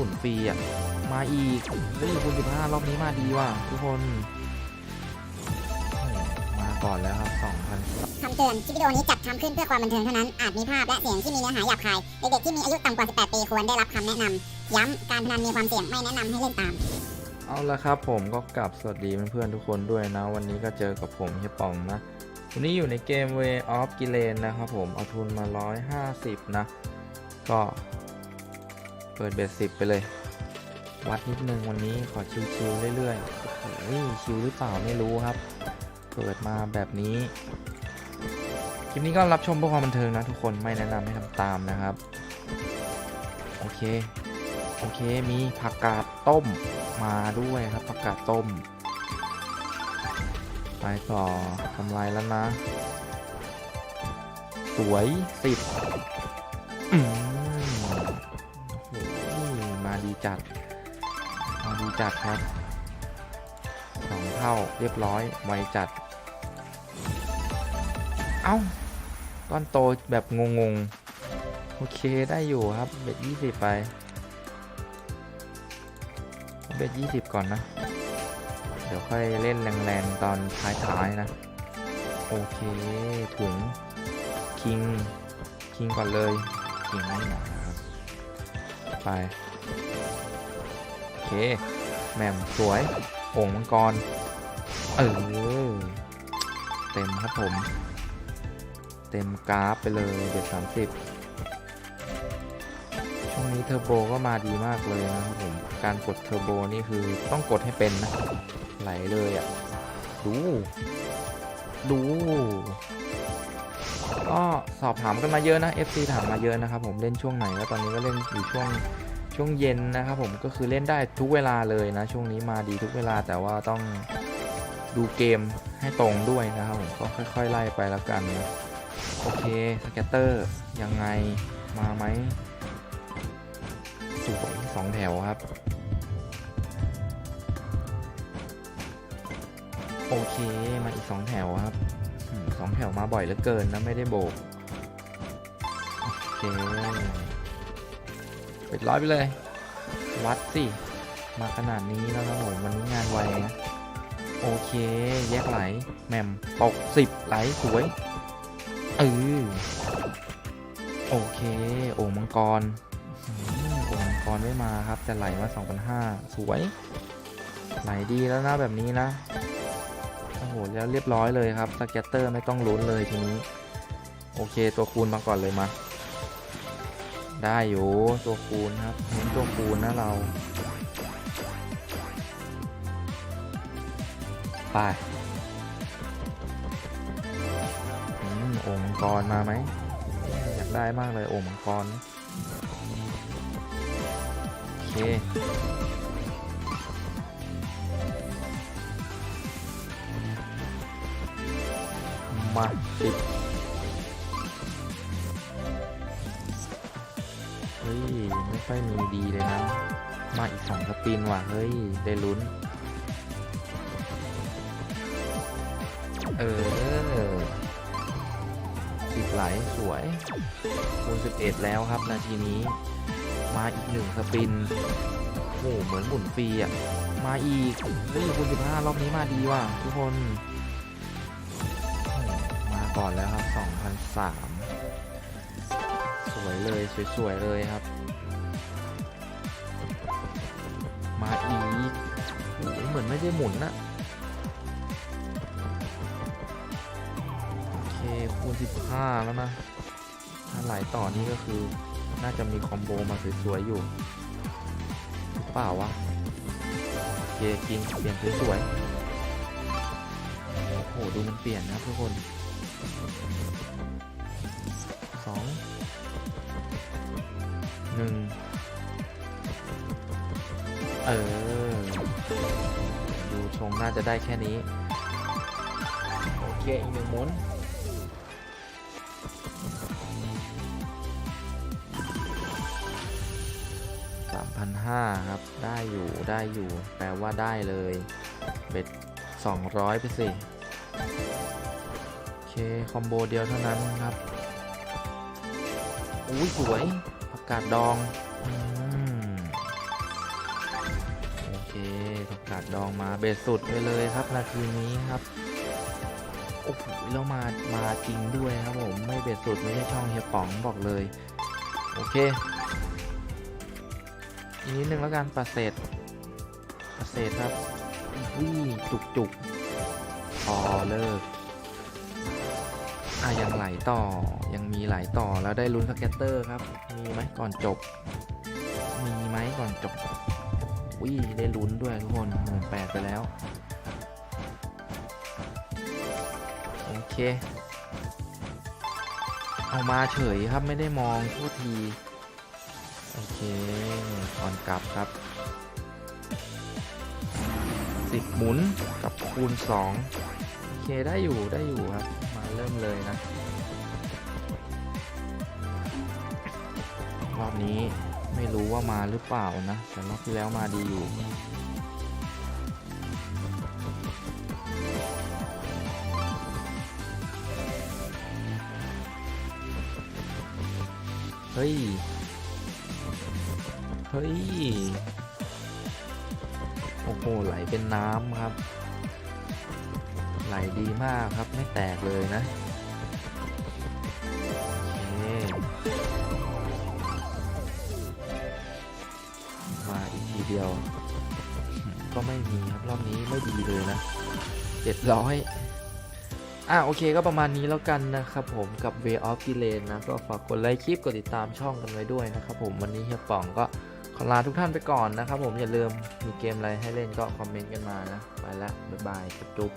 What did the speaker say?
หมุนฟรีอะ มาอีกเฮ้ยคูณ15รอบนี้มาดีว่ะทุกคนโอ้โหมาก่อนแล้วครับ2,000คำเตือนคลิปวิดีโอนี้จัดทำขึ้นเพื่อความบันเทิงเท่านั้น อาจมีภาพและเสียงที่มีเนื้อหาหยาบคาย เด็กๆที่มีอายุต่ำกว่า 18 ปีควรได้รับคำแนะนำ ย้ำการพนันมีความเสี่ยงไม่แนะนำให้เล่นตาม เอาละครับผมก็กลับสวัสดีเพื่อนๆทุกคนด้วยนะ วันนี้ก็เจอกับผมเฮียปองนะ วันนี้อยู่ในเกม Way of g i l e n นะครับผม เอาทุนมา 150 นะ ก็เปิดเบสสิบไปเลย วัดนิดนึงวันนี้ขอชิวๆเรื่อยๆโอ้โหชิวหรือเปล่าไม่รู้ครับ เปิดมาแบบนี้ คลิปนี้ก็รับชมเพื่อความบันเทิงนะทุกคนไม่แนะนำให้ทำตามนะครับ โอเค โอเคมีผักกาดต้มมาด้วยครับผักกาดต้ม ไปต่อกำไรแล้วนะ สวยสิบ ดีจัดมาดีจัดครับสองเท่าเรียบร้อยไวจัด เอ้าก้อนโตแบบงงๆ โอเคได้อยู่ครับเบ็ดยี่สิบไปเบ็ดยี่สิบก่อนนะ เดี๋ยวค่อยเล่นแรงๆ ตอนท้ายๆนะ โอเคถุงคิง คิงก่อนเลยคิงไม่หนาครับไป เคแหม่มสวยโอ่งมังกร เออ เต็มครับผม เต็มกราฟไปเลยเด็ดสามสิบช่วงนี้เทอร์โบก็มาดีมากเลยนะครับผม การกดเทอร์โบนี่คือต้องกดให้เป็นนะ ไหลเลยอะ่ะ ดู ดู ก็สอบถามกันมาเยอะนะ FC ถามมาเยอะนะครับผมเล่นช่วงไหน แล้วตอนนี้ก็เล่นอยู่ช่วง ช่วงเย็นนะครับผมก็คือเล่นได้ทุกเวลาเลยนะ ช่วงนี้มาดีทุกเวลาแต่ว่าต้องดูเกมให้ตรงด้วยนะครับผมก็ค่อยๆไล่ไปแล้วกัน โอเคสเกตเตอร์ยังไงมาไหมสวยสองแถวครับ โอเคมาอีกสองแถวครับสองแถวมาบ่อยเหลือเกินนะไม่ได้โบก โอเค ป็ดร้อยไปเลย วัดสิ มาขนาดนี้แล้วครับผมวันนี้งานไวนะโอเค แยกไหลแหม่มตกสิบไหลสวยเออโอเคโอ่งมังกรโอ่งมังกรไม่มาครับแต่ไหลมา2,500สวย ไหลดีแล้วนะแบบนี้นะโอ้โหแล้วเรียบร้อยเลยครับสเก็ตเตอร์ไม่ต้องลุ้นเลยทีนี้ โอเคตัวคูณมาก่อนเลยมา ได้อยู่ตัวคูณครับเน้นตัวคูณนะเราไปอองมังกรมาไหมอยากได้มากเลยองมังกรโอเคมาสิบ ไม่ค่อยมีดีเลยนะ มาอีกสองสปินว่ะ เฮ้ย ได้ลุ้น เออสิบไหลสวยคูณสิบเอ็ดแล้วครับ นาทีนี้ มาอีกหนึ่งสปินโอ้โหเหมือนหมุนฟรีอะ มาอีกเฮ้ยคูณ15รอบนี้มาดีว่ะ ทุกคน มาก่อนแล้วครับ2,003สาม วยเลยสวยๆเลยครับ มาอีกโอ้เหมือนไม่ได้หมุนนะโอเคคูณ15แล้วนะถ้าไหลต่อนี่ก็คือน่าจะมีคอมโบมาสวยๆอยู่หรือเปล่าวะโอเคกินเปลี่ยนสวยๆโอ้โหดูมันเปลี่ยนนะทุกคนสอง หนึ่งเออ ดูชงน่าจะได้แค่นี้ โอเค อีกหนึ่งหมุน3,500ครับ ได้อยู่ได้อยู่ แปลว่าได้เลย เบ็ด200ไปสิ โอเค คอมโบเดียวเท่านั้นครับ อุ้ยสวยผักกาดดองอืมเคถูกกัดดองมาเบสสุดไปเลยครับนาทีนี้ครับโอ้โหแล้วมามาจริงด้วยครับผมไม่เบสสุดไม่ใช่ช่องเฮียป๋องบอกเลย โอเคอีกนิดนึงแล้วกันปาเศษปาเศษครับวิ่จุกจุกพอเลิก อะยังไหลต่อยังมีไหลต่อแล้วได้ลุ้นสเก็ตเตอร์ครับ มีไหมก่อนจบ มีไหมก่อนจบวิได้ลุ้นด้วยทุกคนหมื่นแปดไปแล้ว โอเค เอามาเฉยครับไม่ได้มองโทษที โอเคก่อนกลับครับสิบหมุนกับคูณสองโอเคได้อยู่ได้อยู่ครับ ริ่มเลยนะ รอบนี้ไม่รู้ว่ามาหรือเปล่านะแต่รอบที่แล้วมาดีอยู่เฮ้ย เฮ้ย โอ้โห ไหลเป็นน้ำครับ ไหลดีมากครับไม่แตกเลยนะมาอีกทีเดียว ก็ไม่มีครับรอบนี้ไม่ดีเลยนะเจ็ดร้อยอะโอเคก็ประมาณนี้แล้วกันนะครับผมกับ Way of d e l a y นะก็ฝากกดไลค์คลิปกดติดตามช่องกันไว้ด้วยนะครับผมวันนี้เฮียป๋องก็ขอลาทุกท่านไปก่อนนะครับผมอย่าลืมมีเกมอะไรให้เล่นก็คอมเมนต์กันมานะ ไปละบ๊ายบายจุ๊บ